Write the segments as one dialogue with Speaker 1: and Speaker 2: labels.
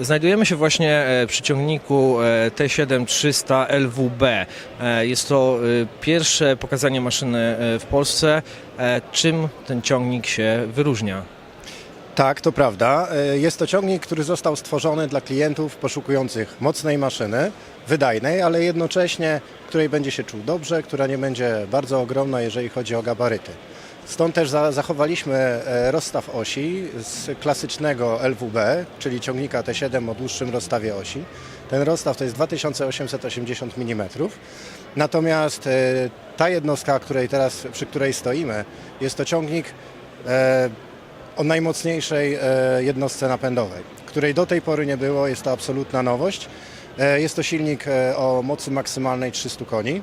Speaker 1: Znajdujemy się właśnie e, przy ciągniku e, T7300 LWB. E, Jest to pierwsze pokazanie maszyny w Polsce. Czym ten ciągnik się wyróżnia?
Speaker 2: Tak, to prawda. Jest to ciągnik, który został stworzony dla klientów poszukujących mocnej maszyny, wydajnej, ale jednocześnie której będzie się czuł dobrze, która nie będzie bardzo ogromna, jeżeli chodzi o gabaryty. Stąd też za, zachowaliśmy e, rozstaw osi z klasycznego LWB, czyli ciągnika T7 o dłuższym rozstawie osi. Ten rozstaw to jest 2880 mm. Natomiast e, ta jednostka, której teraz, przy której stoimy, jest to ciągnik e, o najmocniejszej jednostce napędowej, której do tej pory nie było. Jest to absolutna nowość. Jest to silnik o mocy maksymalnej 300 koni.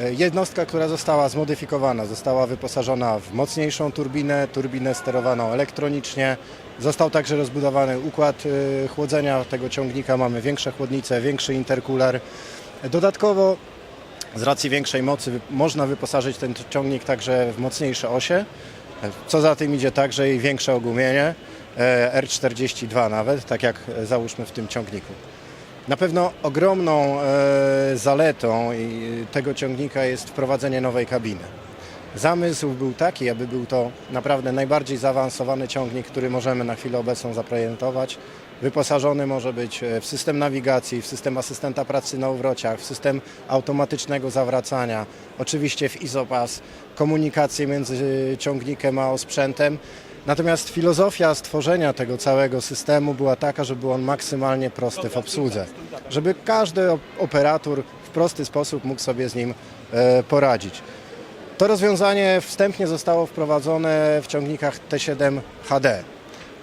Speaker 2: E, Jednostka, która została zmodyfikowana, została wyposażona w mocniejszą turbinę, turbinę sterowaną elektronicznie. Został także rozbudowany układ e, chłodzenia tego ciągnika. Mamy większe chłodnice, większy intercooler. Dodatkowo z racji większej mocy można wyposażyć ten ciągnik także w mocniejsze osie. Co za tym idzie także i większe ogumienie, e, R42 nawet, tak jak załóżmy w tym ciągniku. Na pewno ogromną e, zaletą i tego ciągnika jest wprowadzenie nowej kabiny. Zamysł był taki, aby był to naprawdę najbardziej zaawansowany ciągnik, który możemy na chwilę obecną zaprezentować. Wyposażony może być e, w system nawigacji, w system asystenta pracy na uwrociach, w system automatycznego zawracania, oczywiście w izopas, komunikację między ciągnikiem a osprzętem. Natomiast filozofia stworzenia tego całego systemu była taka, żeby był on maksymalnie prosty w obsłudze, żeby każdy op- operator w prosty sposób mógł sobie z nim e, poradzić. To rozwiązanie wstępnie zostało wprowadzone w ciągnikach T7 HD.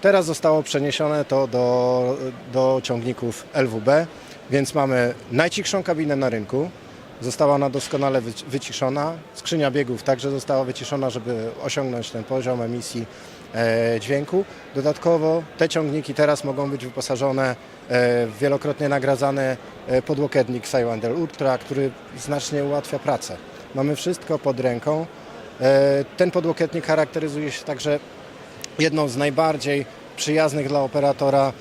Speaker 2: Teraz zostało przeniesione to do, do ciągników LWB, więc mamy najcichszą kabinę na rynku. Została ona doskonale wyci- wyciszona. Skrzynia biegów także została wyciszona, żeby osiągnąć ten poziom emisji e, dźwięku. Dodatkowo te ciągniki teraz mogą być wyposażone e, w wielokrotnie nagradzany e, podłokietnik Siwander Ultra, który znacznie ułatwia pracę. Mamy wszystko pod ręką. Ten podłokietnik charakteryzuje się także jedną z najbardziej przyjaznych dla operatora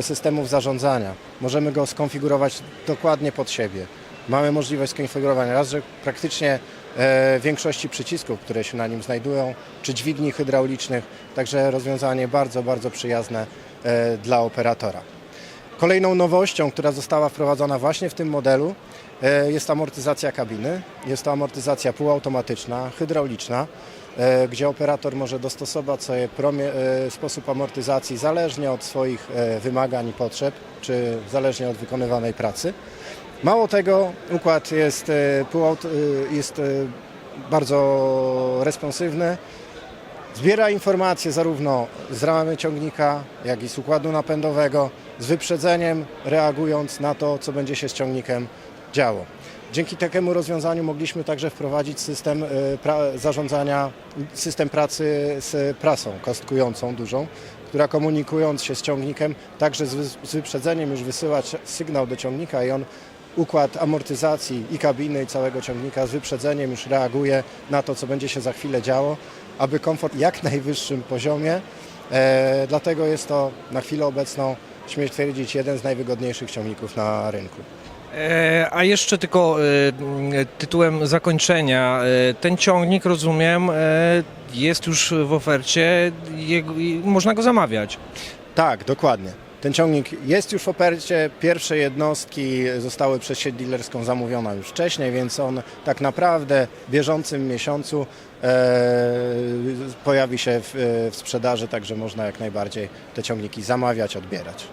Speaker 2: systemów zarządzania. Możemy go skonfigurować dokładnie pod siebie. Mamy możliwość skonfigurowania raz, że praktycznie e, większości przycisków, które się na nim znajdują, czy dźwigni hydraulicznych, także rozwiązanie bardzo, bardzo przyjazne e, dla operatora. Kolejną nowością, która została wprowadzona właśnie w tym modelu, e, jest amortyzacja kabiny. Jest to amortyzacja półautomatyczna, hydrauliczna, e, gdzie operator może dostosować sobie promie, e, sposób amortyzacji zależnie od swoich e, wymagań i potrzeb, czy zależnie od wykonywanej pracy. Mało tego, układ jest, e, e, jest e, bardzo responsywny. Zbiera informacje zarówno z ramy ciągnika, jak i z układu napędowego, z wyprzedzeniem, reagując na to, co będzie się z ciągnikiem działo. Dzięki takiemu rozwiązaniu mogliśmy także wprowadzić system zarządzania, system pracy z prasą kostkującą dużą, która komunikując się z ciągnikiem, także z, wy- z wyprzedzeniem już wysyłać sygnał do ciągnika i on układ amortyzacji i kabiny i całego ciągnika z wyprzedzeniem już reaguje na to, co będzie się za chwilę działo, aby komfort jak najwyższym poziomie. E, dlatego jest to na chwilę obecną, śmiem twierdzić, jeden z najwygodniejszych ciągników na rynku.
Speaker 1: E, A jeszcze tylko e, tytułem zakończenia. e, Ten ciągnik, rozumiem, jest już w ofercie, można go zamawiać.
Speaker 2: Tak, dokładnie. Ten ciągnik jest już w ofercie. Pierwsze jednostki zostały przez sieć dealerską zamówione już wcześniej, więc on tak naprawdę w bieżącym miesiącu e, pojawi się w, w sprzedaży, także można jak najbardziej te ciągniki zamawiać, odbierać.